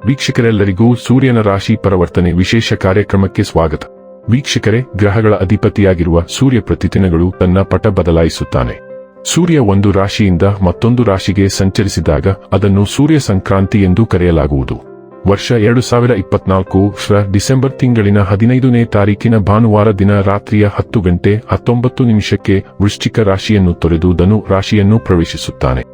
ವೀಕ್ಷಕರೆಲ್ಲರಿಗೂ ಸೂರ್ಯನ ರಾಶಿ ಪರಿವರ್ತನೆ ವಿಶೇಷ ಕಾರ್ಯಕ್ರಮಕ್ಕೆ ಸ್ವಾಗತ. ವೀಕ್ಷಕರೇ, ಗ್ರಹಗಳ ಅಧಿಪತಿಯಾಗಿರುವ ಸೂರ್ಯ ಪ್ರತಿದಿನಗಳು ತನ್ನ ಪಟ ಬದಲಾಯಿಸುತ್ತಾನೆ. ಸೂರ್ಯ ಒಂದು ರಾಶಿಯಿಂದ ಮತ್ತೊಂದು ರಾಶಿಗೆ ಸಂಚರಿಸಿದಾಗ ಅದನ್ನು ಸೂರ್ಯ ಸಂಕ್ರಾಂತಿ ಎಂದು ಕರೆಯಲಾಗುವುದು. ವರ್ಷ ಎರಡು ಸಾವಿರ ಇಪ್ಪತ್ನಾಲ್ಕು ಡಿಸೆಂಬರ್ ತಿಂಗಳಿನ ಹದಿನೈದನೇ ತಾರೀಕಿನ ಭಾನುವಾರ ದಿನ ರಾತ್ರಿಯ ಹತ್ತು ಗಂಟೆ ಹತ್ತೊಂಬತ್ತು ನಿಮಿಷಕ್ಕೆ ವೃಶ್ಚಿಕ ರಾಶಿಯನ್ನು ತೊರೆದು ಧನು ರಾಶಿಯನ್ನು ಪ್ರವೇಶಿಸುತ್ತಾನೆ.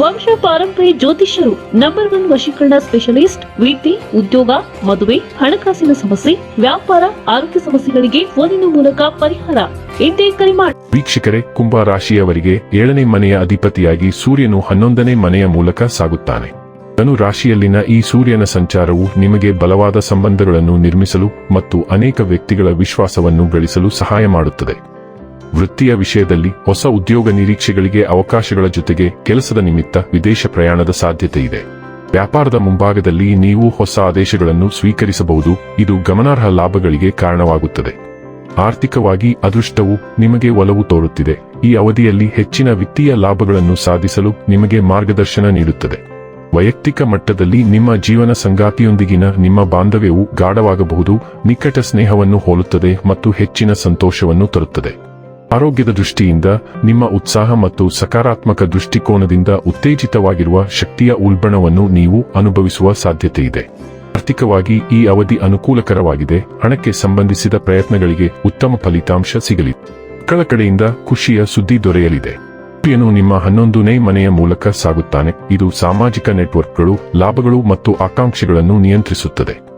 ವಂಶ ಪಾರಂಪರ್ಯ ಜ್ಯೋತಿಷ್ಯರು ನಂಬರ್ ಒನ್ ವಶೀಕರಣ ಸ್ಪೆಷಲಿಸ್ಟ್ ವಿದ್ಯೆ ಉದ್ಯೋಗ, ಮದುವೆ, ಹಣಕಾಸಿನ ಸಮಸ್ಯೆ, ವ್ಯಾಪಾರ, ಆರೋಗ್ಯ ಸಮಸ್ಯೆಗಳಿಗೆ ಫೋನಿನ ಮೂಲಕ ಪರಿಹಾರ. ಎಂದೇ ಕರೆ ಮಾಡಿ ವೀಕ್ಷಕರೇ, ಕುಂಭ ರಾಶಿಯವರಿಗೆ ಏಳನೇ ಮನೆಯ ಅಧಿಪತಿಯಾಗಿ ಸೂರ್ಯನು ಹನ್ನೊಂದನೇ ಮನೆಯ ಮೂಲಕ ಸಾಗುತ್ತಾನೆ. ಧನು ರಾಶಿಯಲ್ಲಿನ ಈ ಸೂರ್ಯನ ಸಂಚಾರವು ನಿಮಗೆ ಬಲವಾದ ಸಂಬಂಧಗಳನ್ನು ನಿರ್ಮಿಸಲು ಮತ್ತು ಅನೇಕ ವ್ಯಕ್ತಿಗಳ ವಿಶ್ವಾಸವನ್ನು ಗಳಿಸಲು ಸಹಾಯ ಮಾಡುತ್ತದೆ. ವೃತ್ತಿಯ ವಿಷಯದಲ್ಲಿ ಹೊಸ ಉದ್ಯೋಗ ನಿರೀಕ್ಷೆಗಳಿಗೆ ಅವಕಾಶಗಳ ಜೊತೆಗೆ ಕೆಲಸದ ನಿಮಿತ್ತ ವಿದೇಶ ಪ್ರಯಾಣದ ಸಾಧ್ಯತೆ ಇದೆ ವ್ಯಾಪಾರದ ಮುಂಭಾಗದಲ್ಲಿ ನೀವು ಹೊಸ ಆದೇಶಗಳನ್ನು ಸ್ವೀಕರಿಸಬಹುದು, ಇದು ಗಮನಾರ್ಹ ಲಾಭಗಳಿಗೆ ಕಾರಣವಾಗುತ್ತದೆ. ಆರ್ಥಿಕವಾಗಿ ಅದೃಷ್ಟವು ನಿಮಗೆ ಒಲವು ತೋರುತ್ತಿದೆ, ಈ ಅವಧಿಯಲ್ಲಿ ಹೆಚ್ಚಿನ ವಿತ್ತೀಯ ಲಾಭಗಳನ್ನು ಸಾಧಿಸಲು ನಿಮಗೆ ಮಾರ್ಗದರ್ಶನ ನೀಡುತ್ತದೆ. ವೈಯಕ್ತಿಕ ಮಟ್ಟದಲ್ಲಿ ನಿಮ್ಮ ಜೀವನ ಸಂಗಾತಿಯೊಂದಿಗಿನ ನಿಮ್ಮ ಬಾಂಧವ್ಯವು ಗಾಢವಾಗಬಹುದು, ನಿಕಟ ಸ್ನೇಹವನ್ನು ಹೋಲುತ್ತದೆ ಮತ್ತು ಹೆಚ್ಚಿನ ಸಂತೋಷವನ್ನು ತರುತ್ತದೆ. ಆರೋಗ್ಯದ ದೃಷ್ಟಿಯಿಂದ ನಿಮ್ಮ ಉತ್ಸಾಹ ಮತ್ತು ಸಕಾರಾತ್ಮಕ ದೃಷ್ಟಿಕೋನದಿಂದ ಉತ್ತೇಜಿತವಾಗಿರುವ ಶಕ್ತಿಯ ಉಲ್ಬಣವನ್ನು ನೀವು ಅನುಭವಿಸುವ ಸಾಧ್ಯತೆಯಿದೆ ಆರ್ಥಿಕವಾಗಿ ಈ ಅವಧಿ ಅನುಕೂಲಕರವಾಗಿದೆ. ಹಣಕ್ಕೆ ಸಂಬಂಧಿಸಿದ ಪ್ರಯತ್ನಗಳಿಗೆ ಉತ್ತಮ ಫಲಿತಾಂಶ ಸಿಗಲಿ ಮಕ್ಕಳ ಕಡೆಯಿಂದ ಖುಷಿಯ ಸುದ್ದಿ ದೊರೆಯಲಿದೆ. ಪಿಯನು ನಿಮ್ಮ ಹನ್ನೊಂದನೇ ಮನೆಯ ಮೂಲಕ ಸಾಗುತ್ತಾನೆ. ಇದು ಸಾಮಾಜಿಕ ನೆಟ್ವರ್ಕ್ಗಳು, ಲಾಭಗಳು ಮತ್ತು ಆಕಾಂಕ್ಷೆಗಳನ್ನು ನಿಯಂತ್ರಿಸುತ್ತದೆ.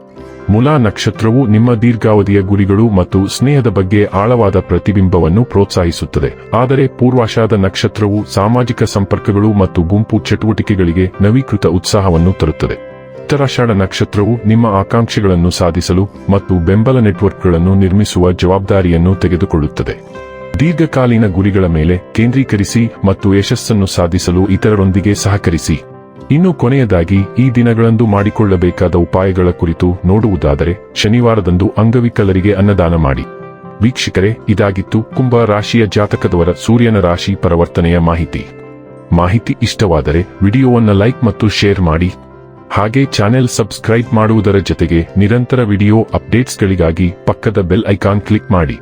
ಮುಲಾ ನಕ್ಷತ್ರವು ನಿಮ್ಮ ದೀರ್ಘಾವಧಿಯ ಗುರಿಗಳು ಮತ್ತು ಸ್ನೇಹದ ಬಗ್ಗೆ ಆಳವಾದ ಪ್ರತಿಬಿಂಬವನ್ನು ಪ್ರೋತ್ಸಾಹಿಸುತ್ತದೆ. ಆದರೆ ಪೂರ್ವಾಷಾದ ನಕ್ಷತ್ರವು ಸಾಮಾಜಿಕ ಸಂಪರ್ಕಗಳು ಮತ್ತು ಗುಂಪು ಚಟುವಟಿಕೆಗಳಿಗೆ ನವೀಕೃತ ಉತ್ಸಾಹವನ್ನು ತರುತ್ತದೆ. ಉತ್ತರಾಷಾಢ ನಕ್ಷತ್ರವು ನಿಮ್ಮ ಆಕಾಂಕ್ಷೆಗಳನ್ನು ಸಾಧಿಸಲು ಮತ್ತು ಬೆಂಬಲ ನೆಟ್ವರ್ಕ್ಗಳನ್ನು ನಿರ್ಮಿಸುವ ಜವಾಬ್ದಾರಿಯನ್ನು ತೆಗೆದುಕೊಳ್ಳುತ್ತದೆ. ದೀರ್ಘಕಾಲೀನ ಗುರಿಗಳ ಮೇಲೆ ಕೇಂದ್ರೀಕರಿಸಿ ಮತ್ತು ಯಶಸ್ಸನ್ನು ಸಾಧಿಸಲು ಇತರರೊಂದಿಗೆ ಸಹಕರಿಸಿ. ಇನ್ನು ಕೊನೆಯದಾಗಿ, ಈ ದಿನಗಳಂದು ಮಾಡಿಕೊಳ್ಳಬೇಕಾದ ಉಪಾಯಗಳ ಕುರಿತು ನೋಡುವುದಾದರೆ, ಶನಿವಾರದಂದು ಅಂಗವಿಕಲರಿಗೆ ಅನ್ನದಾನ ಮಾಡಿ. ವೀಕ್ಷಕರೇ, ಇದಾಗಿತ್ತು ಕುಂಭ ರಾಶಿಯ ಜಾತಕದವರ ಸೂರ್ಯನ ರಾಶಿ ಪರಿವರ್ತನೆಯ ಮಾಹಿತಿ. ಮಾಹಿತಿ ಇಷ್ಟವಾದರೆ, ವಿಡಿಯೋವನ್ನು ಲೈಕ್ ಮತ್ತು ಶೇರ್ ಮಾಡಿ. ಹಾಗೆ ಚಾನೆಲ್ ಸಬ್ಸ್ಕ್ರೈಬ್ ಮಾಡುವುದರ ಜೊತೆಗೆ ನಿರಂತರ ವಿಡಿಯೋ ಅಪ್ಡೇಟ್ಸ್ಗಳಿಗಾಗಿ ಪಕ್ಕದ ಬೆಲ್ ಐಕಾನ್ ಕ್ಲಿಕ್ ಮಾಡಿ.